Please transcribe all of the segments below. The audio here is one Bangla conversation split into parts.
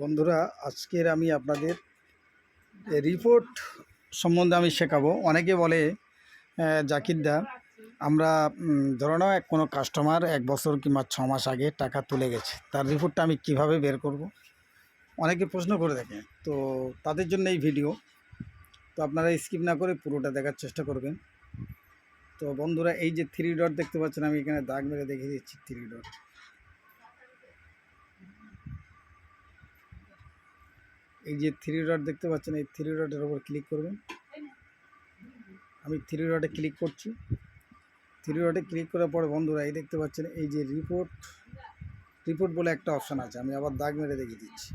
বন্ধুরা, আজকের আমি আপনাদের রিপোর্ট সম্বন্ধে আমি শেখাবো। অনেকে বলে জাকিরদা আমরা ধরে নাও এক কোনো কাস্টমার এক বছর কিংবা ছ মাস আগে টাকা তুলে গেছে। তার রিপোর্টটা আমি কীভাবে বের করব? অনেকে প্রশ্ন করে দেখে তো তাদের জন্য এই ভিডিও তো আপনারা স্কিপ না করে পুরোটা দেখার চেষ্টা করবেন। তো বন্ধুরা, এই যে থ্রি ডট দেখতে পাচ্ছেন, আমি এখানে দাগ মেরে দেখিয়ে দিচ্ছি থ্রি ডট এই যে থ্রি ডট দেখতে পাচ্ছেন, এই থ্রি ডটের ওপর ক্লিক করবেন। আমি থ্রি ডটে ক্লিক করছি। থ্রি ডটে ক্লিক করার পরে বন্ধুরা, এই দেখতে পাচ্ছেন, এই যে রিপোর্ট রিপোর্ট বলে একটা অপশান আছে, আমি আবার দাগ মেরে দেখিয়ে দিচ্ছি।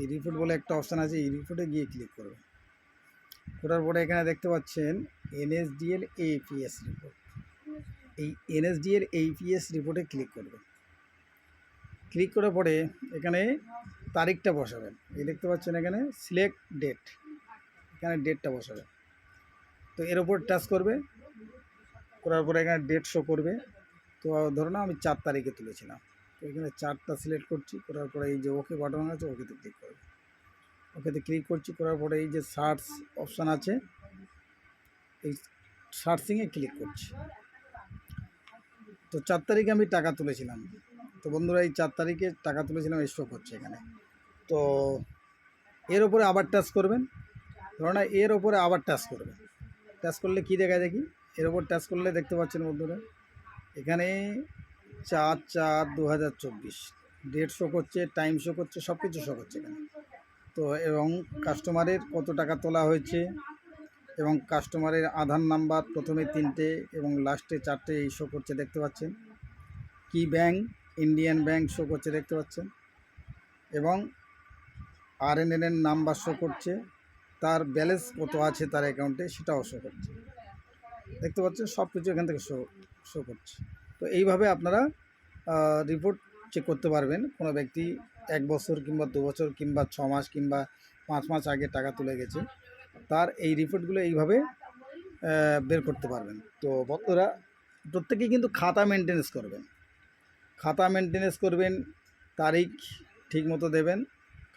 এই রিপোর্ট বলে একটা অপশান আছে, এই রিপোর্টে গিয়ে ক্লিক করবেন। করার পরে এখানে দেখতে পাচ্ছেন এনএসডিএল এইপিএস রিপোর্ট এই এনএসডিএল এইপিএস রিপোর্টে ক্লিক করবেন। ক্লিক করার পরে এখানে তারিখটা বসাবেন। এই দেখতে পাচ্ছেন এখানে সিলেক্ট ডেট এখানে ডেটটা বসাবেন। তো এর ওপর টাচ করবে। করার পরে এখানে ডেট শো করবে। তো ধরো না আমি চার তারিখে তুলেছিলাম। তো এখানে চারটা সিলেক্ট করছি। করার পরে এই যে ওকে বাটন আছে ওকেতে ক্লিক করবে। ওকেতে ক্লিক করছি। করার পরে এই যে সার্চ অপশান আছে, এই সার্চিংয়ে ক্লিক করছি। তো চার তারিখে আমি টাকা তুলেছিলাম। তো বন্ধুরা, এই চার তারিখে টাকা তুলেছিলাম, এই শো করছে এখানে। তো এর ওপরে আবার টাচ করবেন। ধরো না এর ওপরে আবার টাচ করবেন। টাচ করলে কী দেখা দেখি? এর ওপর টাচ করলে দেখতে পাচ্ছেন বন্ধুরা, এখানে চার চার দু হাজার চব্বিশ। ডেট শো করছে টাইম শো করছে সব কিছু শো করছে এখানে। তো এবং কাস্টমারের কত টাকা তোলা হয়েছে এবং কাস্টমারের আধার নাম্বার প্রথমে তিনটে এবং লাস্টে চারটে এই শো করছে দেখতে পাচ্ছেন। কি ব্যাংক ইন্ডিয়ান ব্যাংক শো করছে দেখতে পাচ্ছেন। এবং আর এন এর নাম্বার শো করছে। তার ব্যালেন্স কত আছে তার অ্যাকাউন্টে সেটাও শো করছে। দেখতে পাচ্ছেন সব কিছু এখান থেকে শো শো করছে। তো এইভাবে আপনারা রিপোর্ট চেক করতে পারবেন। কোনো ব্যক্তি এক বছর কিংবা দু বছর কিংবা ছ মাস কিংবা পাঁচ মাস আগে টাকা তুলে গেছে, তার এই রিপোর্টগুলো এইভাবে বের করতে পারবেন। তো বন্ধুরা, প্রত্যেকেই কিন্তু খাতা মেনটেনেন্স করবেন। খাতা মেনটেনেন্স করবেন, তারিখ ঠিক মতো দেবেন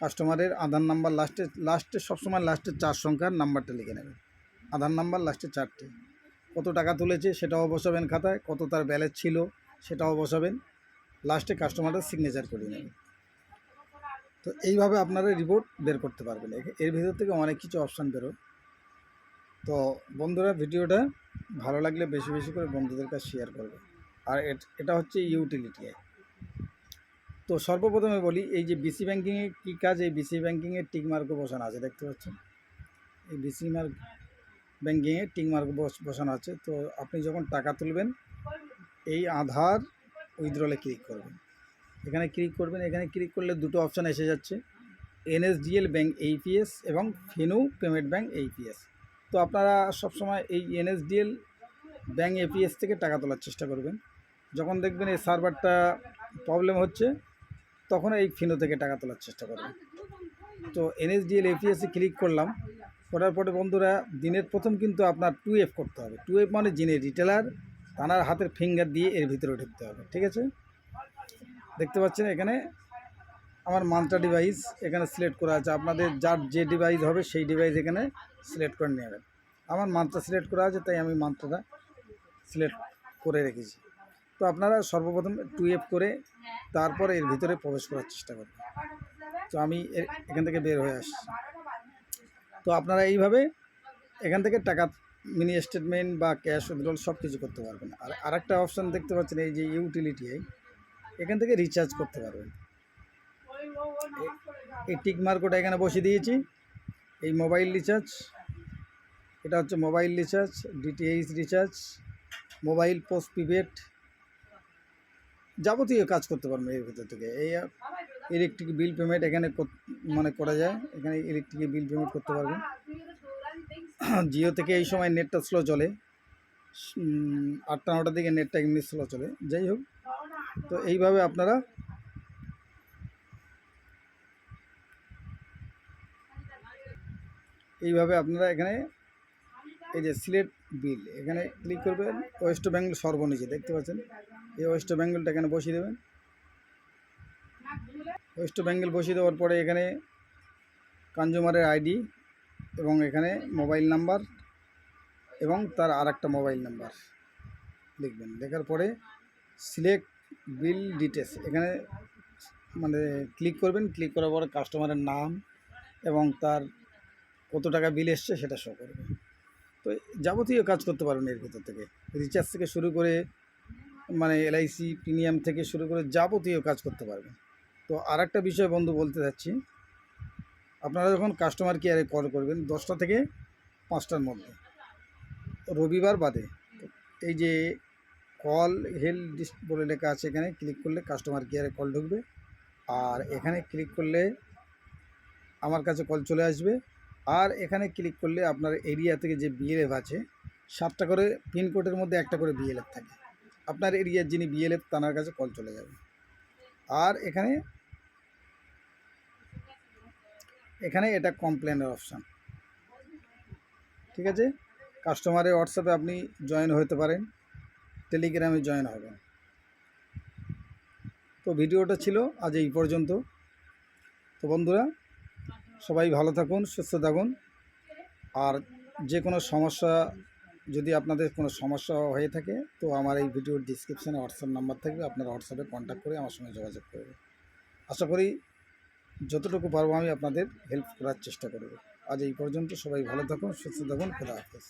কাস্টমারের আধার নাম্বার লাস্টে লাস্টে সবসময় লাস্টের চার সংখ্যার নাম্বারটা লিখে নেবেন আধার নাম্বার লাস্টে চারটে। কত টাকা তুলেছে সেটাও বসাবেন খাতায়, কত তার ব্যালেন্স ছিল সেটাও বসাবেন লাস্টে কাস্টমারের সিগনেচার করে নেবেন তো এইভাবে আপনারা রিপোর্ট বের করতে পারবেন। এর ভিতর থেকে অনেক কিছু অপশান বেরোয়। তো বন্ধুরা, ভিডিওটা ভালো লাগলে বেশি বেশি করে বন্ধুদের কাছে শেয়ার করবে আর এট- হচ্ছে ইউটিলিটি তো সর্বপ্রথমে বলি, এই যে বিসি ব্যাঙ্কিংয়ে কী কাজ? এই বিসি ব্যাঙ্কিংয়ে টিক মার্কও বসানো আছে, দেখতে পাচ্ছেন? এই বিসি মার্ক ব্যাঙ্কিংয়ে টিক মার্ক বসানো আছে। তো আপনি যখন টাকা তুলবেন, এই আধার উইথড্রলে ক্লিক করবেন। এখানে ক্লিক করবেন, এখানে ক্লিক করলে দুটো অপশান এসে যাচ্ছে। এনএসডিএল ব্যাঙ্ক এইপিএস এবং ফিনু পেমেন্ট ব্যাঙ্ক এইপিএস তো আপনারা সবসময় এই এনএসডিএল ব্যাঙ্ক এপিএস থেকে টাকা তোলার চেষ্টা করবেন। যখন দেখবেন এই সার্ভারটা প্রবলেম হচ্ছে তখন এই ফিনো থেকে টাকা তোলার চেষ্টা করবেন তো এনএসডিএল এপিএসে ক্লিক করলাম। করার পরে বন্ধুরা, দিনের প্রথম কিন্তু আপনার টু এফ করতে হবে। টু এফ মানে যিনি রিটেলার তানার হাতের ফিঙ্গার দিয়ে এর ভিতরে ঢুকতে হবে, ঠিক আছে? দেখতে পাচ্ছেন এখানে আমার মান্ত্রা ডিভাইস এখানে সিলেক্ট করা আছে। আপনাদের যার যে ডিভাইস হবে সেই ডিভাইস এখানে সিলেক্ট করে নেবেন। আমার মান্ত্রা সিলেক্ট করা আছে, তাই আমি মান্ত্রাটা সিলেক্ট করে রেখেছি। তো আপনারা সর্বপ্রথম টু এফ করে তারপরে এর ভিতরে প্রবেশ করার চেষ্টা করবেন তো আমি এখান থেকে বের হয়ে আসছি। তো আপনারা এইভাবে এখান থেকে টাকা মিনি স্টেটমেন্ট বা ক্যাশ উইথড্রল সব কিছু করতে পারবেন। আর আরেকটা অপশান দেখতে পাচ্ছেন, এই যে ইউটিলিটি এখান থেকে রিচার্জ করতে পারবেন। এই টিক মার্কটা এখানে বসিয়ে দিয়েছি। এই মোবাইল রিচার্জ এটা হচ্ছে mobile recharge DTH recharge mobile post prepaid যাবতীয় কাজ করতে পারবেন এর ভিতর থেকে। এই ইলেকট্রিক বিল পেমেন্ট এখানে মানে করা যায়। এখানে ইলেকট্রিক বিল পেমেন্ট করতে পারবেন। জিও থেকে এই সময় নেটটা স্লো চলে। আটটা নটার দিকে নেটটা এমনি স্লো চলে। যাই হোক, তো এইভাবে আপনারা এইভাবে আপনারা এখানে এই যে সিলেট বিল এখানে ক্লিক করবেন ওয়েস্ট বেঙ্গল সর্বনিচে, দেখতে পাচ্ছেন? এই ওয়েস্ট বেঙ্গলটা এখানে বসিয়ে দেবেন। ওয়েস্ট বেঙ্গল বসিয়ে দেওয়ার পরে এখানে কনজিউমারের আইডি এবং এখানে মোবাইল নাম্বার এবং তার আর একটা মোবাইল নাম্বার লিখবেন লেখার পরে সিলেক্ট বিল ডিটেলস এখানে মানে ক্লিক করবেন। ক্লিক করার পরে কাস্টমারের নাম এবং তার কত টাকা বিল এসছে সেটা শো করবে তো যাবতীয় কাজ করতে পারবেন এর ভিতর থেকে। রিচার্জ থেকে শুরু করে মানে এলআইসি প্রিমিয়াম থেকে শুরু করে যাবতীয় কাজ করতে পারবেন তো আর একটা বিষয় বন্ধু বলতে চাচ্ছি, আপনারা যখন কাস্টমার কেয়ারে কল করবেন দশটা থেকে পাঁচটার মধ্যে, রবিবার বাদে এই যে কল হেল্প ডিস্ক বলে লেখা আছে এখানে ক্লিক করলে কাস্টমার কেয়ারে কল ঢুকবে। আর এখানে ক্লিক করলে আমার কাছে কল চলে আসবে। আর এখানে ক্লিক করলে আপনার এরিয়া থেকে যে বিএলএফ আছে, সাতটা করে পিনকোডের মধ্যে একটা করে বিএলএফ থাকে। আপনার এরিয়ার যিনি বিএলএফ তানার কাছে কল চলে যাবে। আর এখানে এখানে এটা কমপ্লেনের অপশান ঠিক আছে? কাস্টমারের হোয়াটসঅ্যাপে আপনি জয়েন হতে পারেন টেলিগ্রামে জয়েন হবেন। তো ভিডিওটা ছিল আজ এই পর্যন্ত। তো বন্ধুরা, সবাই ভালো থাকুন, সুস্থ থাকুন। আর যে কোনো সমস্যা যদি আপনাদের কোনো সমস্যা হয়ে থাকে, তো আমার এই ভিডিওর ডিসক্রিপশানে হোয়াটসঅ্যাপ নাম্বার থাকবে, আপনারা হোয়াটসঅ্যাপে কন্ট্যাক্ট করে আমার সঙ্গে যোগাযোগ করবে আশা করি যতটুকু পারব আমি আপনাদের হেল্প করার চেষ্টা করব। আজ এই পর্যন্ত সবাই ভালো থাকুন, সুস্থ থাকুন, খোদা হাফেজ।